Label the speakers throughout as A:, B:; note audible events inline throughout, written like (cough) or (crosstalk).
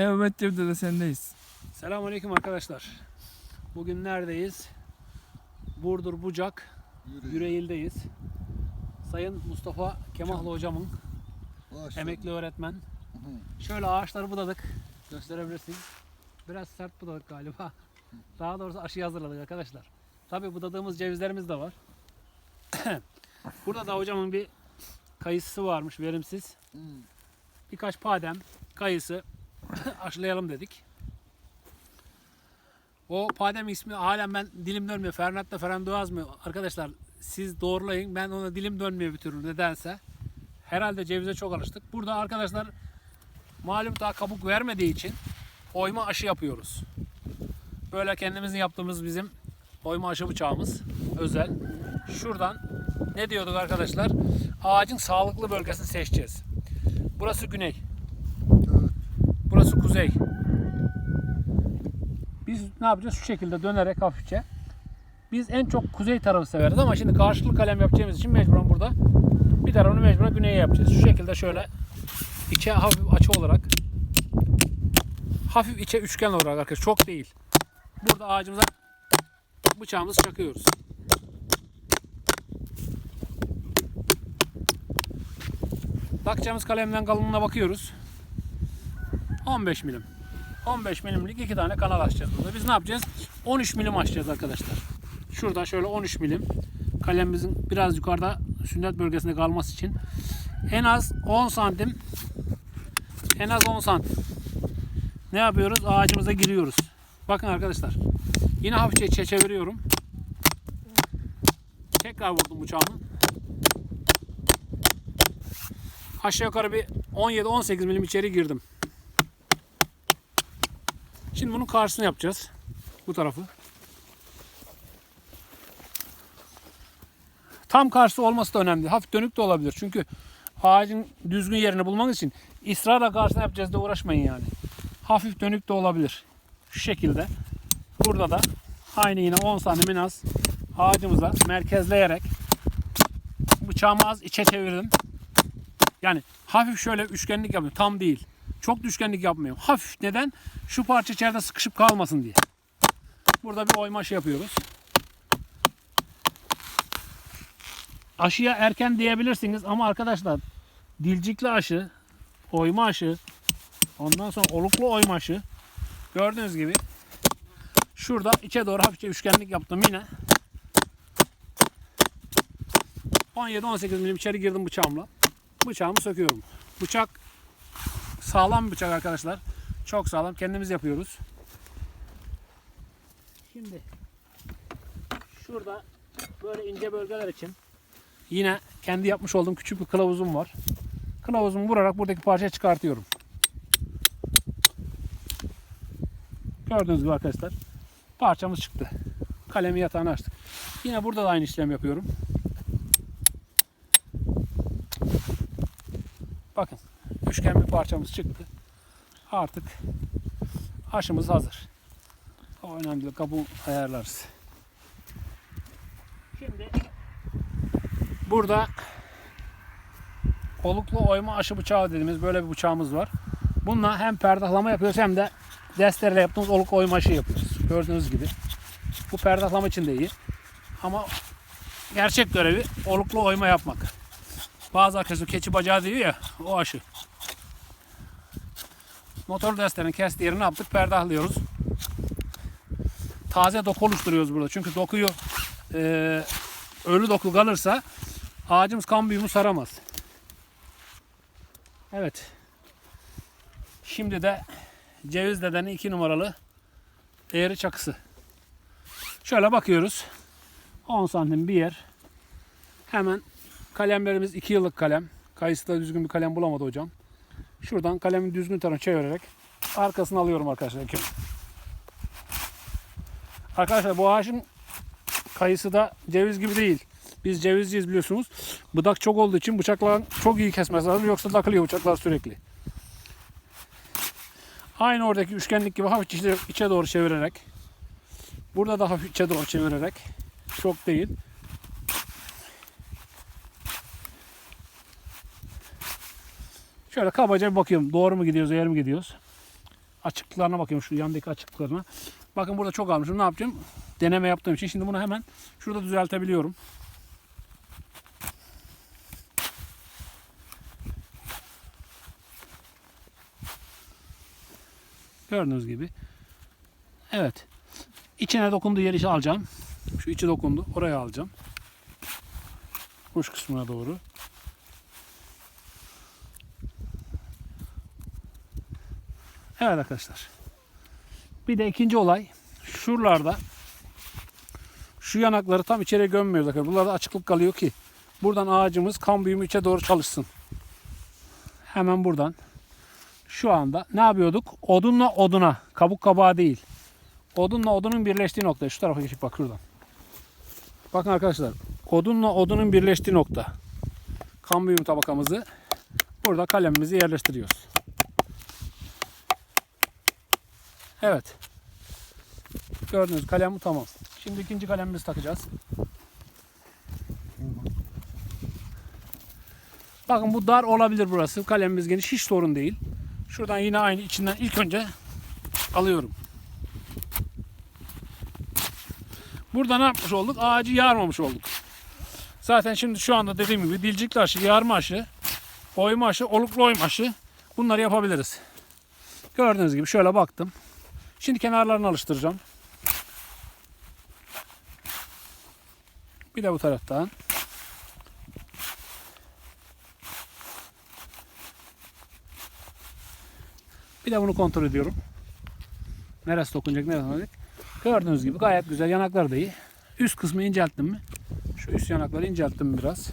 A: Evet Cevdet de sendeyiz.
B: Selamünaleyküm arkadaşlar. Bugün neredeyiz? Burdur Bucak Yüreğil'deyiz. Sayın Mustafa Kemal hocamın
C: Ağaçlar.
B: emekli öğretmen. Şöyle ağaçları budadık. Gösterebilirsin. Biraz sert budadık galiba. Daha doğrusu aşıyı hazırladık arkadaşlar. Tabi budadığımız cevizlerimiz de var. (coughs) Burada da hocamın bir kayısı varmış verimsiz. Birkaç badem, kayısı (laughs) aşılayalım dedik. O badem ismi halen ben dilim dönmüyor. Fernand'da Ferrandoğaz mı? Arkadaşlar siz doğrulayın. Ben ona dilim dönmüyor bir türlü nedense. Herhalde cevize çok alıştık. Burada arkadaşlar malum daha kabuk vermediği için oyma aşı yapıyoruz. Böyle kendimizin yaptığımız bizim oyma aşı bıçağımız özel. Şuradan ne diyorduk arkadaşlar? Ağacın sağlıklı bölgesini seçeceğiz. Burası güney. Kuzey. Biz ne yapacağız? Şu şekilde dönerek hafifçe. Biz en çok kuzey tarafı severiz ama şimdi karşılıklı kalem yapacağımız için mecburen burada bir tarafını mecburen güneye yapacağız. Şu şekilde şöyle içe hafif açı olarak hafif içe üçgen olarak arkadaşlar çok değil. Burada ağacımıza bıçağımızı çakıyoruz. Takacağımız kalemden kalınlığına bakıyoruz. 15 milim. 15 milimlik iki tane kanal açacağız burada. Biz ne yapacağız? 13 milim açacağız arkadaşlar. Şuradan şöyle 13 milim kalemimizin biraz yukarıda sünnet bölgesinde kalması için en az 10 santim en az 10 santim ne yapıyoruz? Ağacımıza giriyoruz. Bakın arkadaşlar. Yine hafifçe çeviriyorum. Tekrar vurdum bıçağımı. Aşağı yukarı bir 17-18 milim içeri girdim. Şimdi bunun karşısını yapacağız. Bu tarafı. Tam karşısı olması da önemli. Hafif dönük de olabilir. Çünkü ağacın düzgün yerini bulmak için ısrarla karşısına yapacağız da uğraşmayın yani. Hafif dönük de olabilir. Şu şekilde. Burada da aynı yine 10 santim az ağacımıza merkezleyerek bıçağımı az içe çevirdim. Yani hafif şöyle üçgenlik yapıyorum. Tam değil. Çok da üçgenlik yapmıyorum. Hafif neden? Şu parça içeride sıkışıp kalmasın diye. Burada bir oyma aşı yapıyoruz. Aşıya erken diyebilirsiniz ama arkadaşlar dilcikli aşı, oyma aşı, ondan sonra oluklu oyma aşı gördüğünüz gibi şurada içe doğru hafifçe üçgenlik yaptım yine. 17-18 milim içeri girdim bıçağımla. Bıçağımı söküyorum. Bıçak sağlam bıçak arkadaşlar. Çok sağlam. Kendimiz yapıyoruz. Şimdi şurada böyle ince bölgeler için yine kendi yapmış olduğum küçük bir kılavuzum var. Kılavuzumu vurarak buradaki parçayı çıkartıyorum. Gördüğünüz gibi arkadaşlar parçamız çıktı. Kalemi yatağını açtık. Yine burada da aynı işlem yapıyorum. Bakın üçgen bir parçamız çıktı. Artık aşımız hazır. O önemli değil. Kabuğu ayarlarız. Şimdi burada oluklu oyma aşı bıçağı dediğimiz böyle bir bıçağımız var. Bununla hem perdahlama yapıyoruz hem de destereyle yaptığımız oluk oyma aşı yapıyoruz. Gördüğünüz gibi. Bu perdahlama için de iyi. Ama gerçek görevi oluklu oyma yapmak. Bazı arkadaşlar keçi bacağı diyor ya o aşı. Motor destenin kestiği yerini yaptık? Perdahlıyoruz. Taze doku oluşturuyoruz burada. Çünkü dokuyu e, ölü doku kalırsa ağacımız kan büyümü saramaz. Evet. Şimdi de ceviz dedenin iki numaralı eğri çakısı. Şöyle bakıyoruz. 10 santim bir yer. Hemen kalemlerimiz 2 yıllık kalem. Kayısıda düzgün bir kalem bulamadı hocam. Şuradan kalemin düzgün tarafını çevirerek arkasını alıyorum arkadaşlar. Arkadaşlar bu ağaçın kayısı da ceviz gibi değil. Biz cevizciyiz biliyorsunuz. Budak çok olduğu için bıçakla çok iyi kesmesi lazım. Yoksa takılıyor bıçaklar sürekli. Aynı oradaki üçgenlik gibi hafif içe, içe doğru çevirerek. Burada da hafif içe doğru çevirerek. Çok değil. Şöyle kabaca bir bakıyorum. Doğru mu gidiyoruz, eğer mi gidiyoruz? açıklıklarına bakıyorum şu yandaki açıklıklarına. Bakın burada çok almışım. Ne yapacağım? Deneme yaptığım için şimdi bunu hemen şurada düzeltebiliyorum. Gördüğünüz gibi. Evet. İçine dokunduğu yeri alacağım. Şu içi dokundu. Oraya alacağım. Uç kısmına doğru. Evet arkadaşlar. Bir de ikinci olay. Şuralarda şu yanakları tam içeri gömmüyoruz arkadaşlar. Buralarda açıklık kalıyor ki buradan ağacımız kan içe doğru çalışsın. Hemen buradan şu anda ne yapıyorduk? Odunla oduna, kabuk kabağa değil. Odunla odunun birleştiği nokta. Şu tarafa geçip bak şuradan. Bakın arkadaşlar. Odunla odunun birleştiği nokta. Kan büyümü tabakamızı burada kalemimizi yerleştiriyoruz. Evet. Gördünüz kalem bu tamam. Şimdi ikinci kalemimizi takacağız. Bakın bu dar olabilir burası. Kalemimiz geniş hiç sorun değil. Şuradan yine aynı içinden ilk önce alıyorum. Burada ne yapmış olduk? Ağacı yarmamış olduk. Zaten şimdi şu anda dediğim gibi dilcikli aşı, yarma aşı, oyma aşı, oluklu oyma aşı bunları yapabiliriz. Gördüğünüz gibi şöyle baktım. Şimdi kenarlarını alıştıracağım. Bir de bu taraftan. Bir de bunu kontrol ediyorum. Neresi dokunacak, neresi dokunacak. Gördüğünüz gibi gayet güzel. Yanakları da iyi. Üst kısmı incelttim mi? Şu üst yanakları incelttim biraz.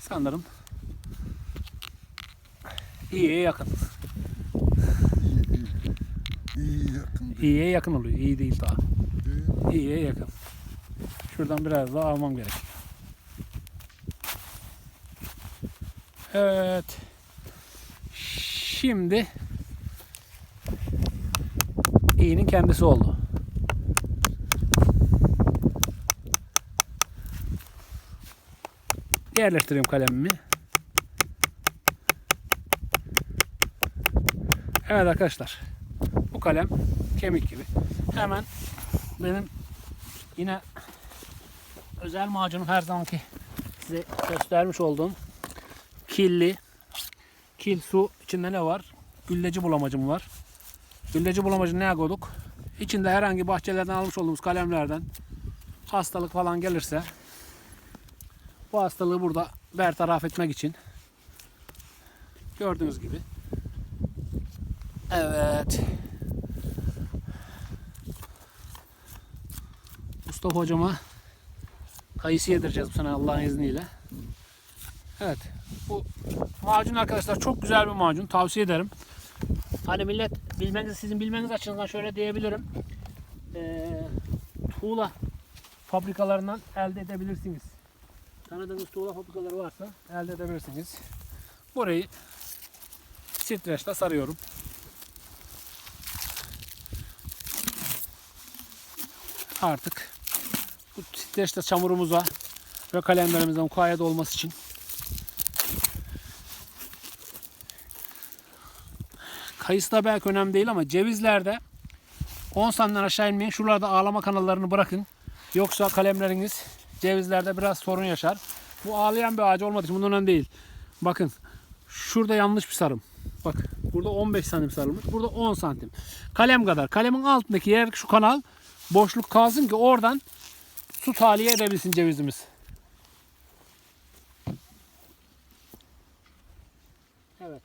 B: Sanırım iyiye yakın.
C: İyi iyi. İyi yakın.
B: İyiye yakın oluyor. İyi değil daha.
C: Değil.
B: İyiye yakın. Şuradan biraz daha almam gerek. Evet. Şimdi iyinin kendisi oldu. Yerleştiriyorum kalemimi. Evet arkadaşlar. Bu kalem kemik gibi. Hemen benim yine özel macunum her zamanki size göstermiş olduğum killi kil su içinde ne var? Gülleci bulamacım var. Gülleci bulamacını neye koyduk? İçinde herhangi bahçelerden almış olduğumuz kalemlerden hastalık falan gelirse bu hastalığı burada bertaraf etmek için gördüğünüz gibi Evet. Mustafa hocama kayısı yedireceğiz bu sene Allah'ın izniyle. Evet. Bu macun arkadaşlar çok güzel bir macun. Tavsiye ederim. Hani millet bilmeniz sizin bilmeniz açısından şöyle diyebilirim. Ee, tuğla fabrikalarından elde edebilirsiniz. Tanıdığınız tuğla fabrikaları varsa elde edebilirsiniz. Burayı streçle sarıyorum. Artık bu streçle çamurumuza ve kalemlerimizden mukayyet olması için kayısı da belki önemli değil ama cevizlerde 10 santimden aşağı inmeyin. Şuralarda ağlama kanallarını bırakın. Yoksa kalemleriniz cevizlerde biraz sorun yaşar. Bu ağlayan bir ağacı olmadığı için bunun önemli değil. Bakın şurada yanlış bir sarım. Bak burada 15 santim sarılmış. Burada 10 santim. Kalem kadar. Kalemin altındaki yer şu kanal boşluk kalsın ki oradan su tahliye edebilsin cevizimiz. Evet.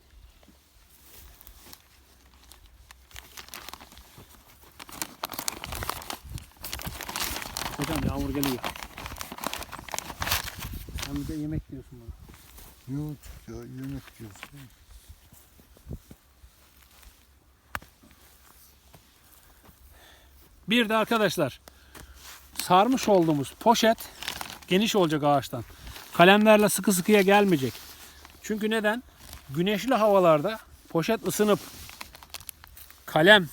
B: Hocam yağmur geliyor. Sen bir de yemek diyorsun bana.
C: Yok ya yemek diyorsun.
B: Bir de arkadaşlar sarmış olduğumuz poşet geniş olacak ağaçtan. Kalemlerle sıkı sıkıya gelmeyecek. Çünkü neden? Güneşli havalarda poşet ısınıp kalem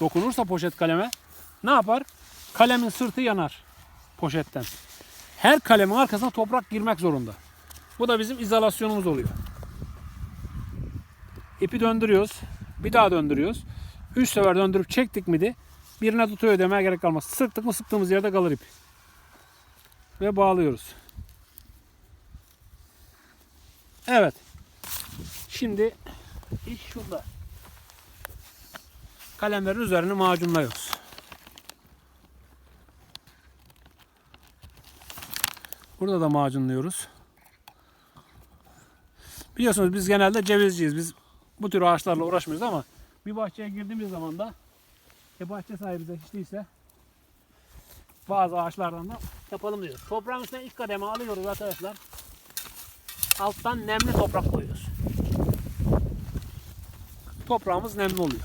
B: dokunursa poşet kaleme ne yapar? Kalemin sırtı yanar poşetten. Her kalemin arkasına toprak girmek zorunda. Bu da bizim izolasyonumuz oluyor. İpi döndürüyoruz. Bir daha döndürüyoruz. Üç sefer döndürüp çektik miydi birine tutuyor demeye gerek kalmaz. Sıktık mı sıktığımız yerde kalır ip. Ve bağlıyoruz. Evet. Şimdi iş şurada. Kalemlerin üzerini macunluyoruz. Burada da macunluyoruz. Biliyorsunuz biz genelde cevizciyiz. Biz bu tür ağaçlarla uğraşmıyoruz ama bir bahçeye girdiğimiz zaman da e bahçe sahibi de hiç değilse bazı ağaçlardan da yapalım diyoruz. Toprağın üstüne ilk kademe alıyoruz arkadaşlar. Alttan nemli toprak koyuyoruz. Toprağımız nemli oluyor.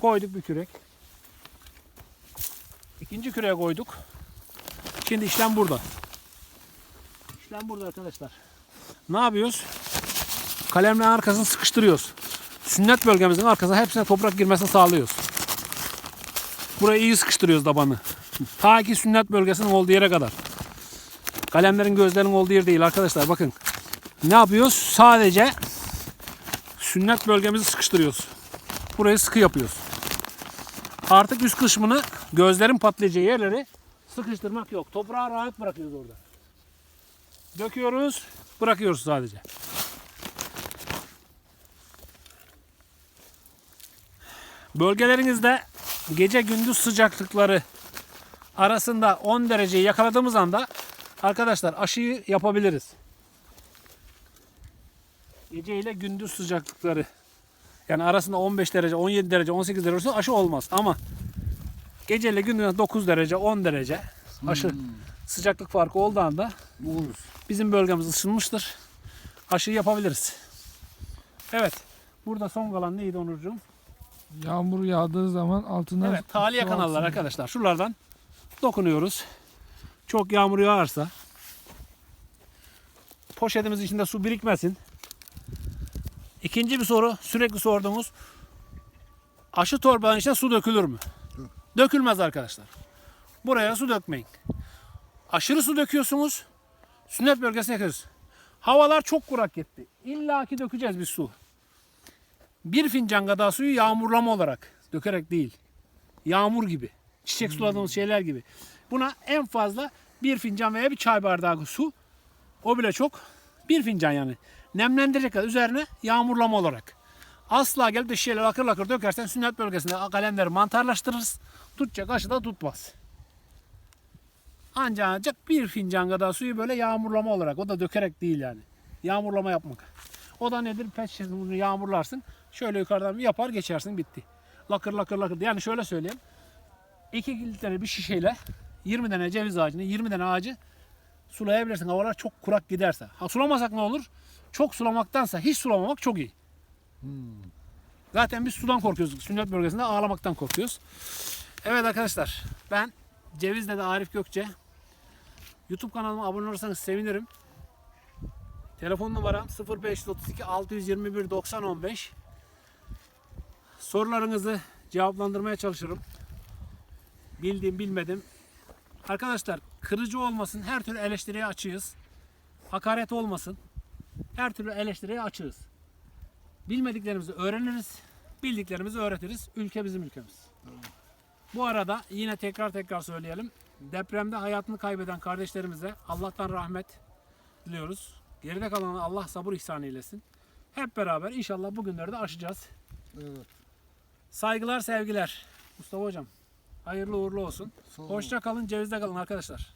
B: Koyduk bir kürek. İkinci küreğe koyduk. Şimdi işlem burada. İşlem burada arkadaşlar. Ne yapıyoruz? Kalemlerin arkasını sıkıştırıyoruz. Sünnet bölgemizin arkasına hepsine toprak girmesini sağlıyoruz. Burayı iyi sıkıştırıyoruz tabanı. Ta ki sünnet bölgesinin olduğu yere kadar. Kalemlerin gözlerinin olduğu yer değil arkadaşlar bakın. Ne yapıyoruz? Sadece sünnet bölgemizi sıkıştırıyoruz. Burayı sıkı yapıyoruz. Artık üst kısmını gözlerin patlayacağı yerleri sıkıştırmak yok. Toprağı rahat bırakıyoruz orada. Döküyoruz, bırakıyoruz sadece. Bölgelerinizde gece gündüz sıcaklıkları arasında 10 dereceyi yakaladığımız anda arkadaşlar aşıyı yapabiliriz. Gece ile gündüz sıcaklıkları yani arasında 15 derece, 17 derece, 18 derece olsa aşı olmaz. Ama gece ile gündüz 9 derece, 10 derece aşı sıcaklık farkı olduğu anda
C: Olur.
B: bizim bölgemiz ısınmıştır. Aşı yapabiliriz. Evet. Burada son kalan neydi Onurcuğum?
A: Yağmur yağdığı zaman altından
B: Evet, taliye kanallar arkadaşlar. Şuralardan dokunuyoruz. Çok yağmur yağarsa poşetimiz içinde su birikmesin. İkinci bir soru sürekli sorduğumuz aşı torbanın içine su dökülür mü? Dökülmez arkadaşlar. Buraya su dökmeyin. Aşırı su döküyorsunuz. Sünnet bölgesine yakıyoruz. Havalar çok kurak gitti. İlla ki dökeceğiz bir su. Bir fincan kadar suyu yağmurlama olarak dökerek değil yağmur gibi. Çiçek suladığımız şeyler gibi. Buna en fazla bir fincan veya bir çay bardağı su. O bile çok. Bir fincan yani. Nemlendirecek kadar üzerine yağmurlama olarak. Asla gelip de şişeyle lakır lakır dökersen sünnet bölgesinde kalemleri mantarlaştırırız. Tutacak aşı da tutmaz. Ancak ancak bir fincan kadar suyu böyle yağmurlama olarak. O da dökerek değil yani. Yağmurlama yapmak. O da nedir? Pet şişesini bunu yağmurlarsın. Şöyle yukarıdan bir yapar geçersin bitti. Lakır lakır lakır. Yani şöyle söyleyeyim. 2 litre bir şişeyle 20 tane ceviz ağacını, 20 tane ağacı sulayabilirsin. Havalar çok kurak giderse. Ha sulamasak ne olur? Çok sulamaktansa hiç sulamamak çok iyi. Zaten biz sudan korkuyoruz. Sünnet bölgesinde ağlamaktan korkuyoruz. Evet arkadaşlar ben Ceviz'de de Arif Gökçe. YouTube kanalıma abone olursanız sevinirim. Telefon numaram 0532 621 90 15. Sorularınızı cevaplandırmaya çalışırım. Bildim bilmedim. Arkadaşlar kırıcı olmasın her türlü eleştiriye açığız. Hakaret olmasın. Her türlü eleştiriye açığız. Bilmediklerimizi öğreniriz. Bildiklerimizi öğretiriz. Ülke bizim ülkemiz. Bu arada yine tekrar tekrar söyleyelim. Depremde hayatını kaybeden kardeşlerimize Allah'tan rahmet diliyoruz. Geride kalana Allah sabır ihsan eylesin. Hep beraber inşallah bugünleri de aşacağız.
C: Evet.
B: Saygılar, sevgiler. Mustafa Hocam, hayırlı uğurlu olsun.
C: Sağ ol.
B: Hoşça kalın, cevizde kalın arkadaşlar.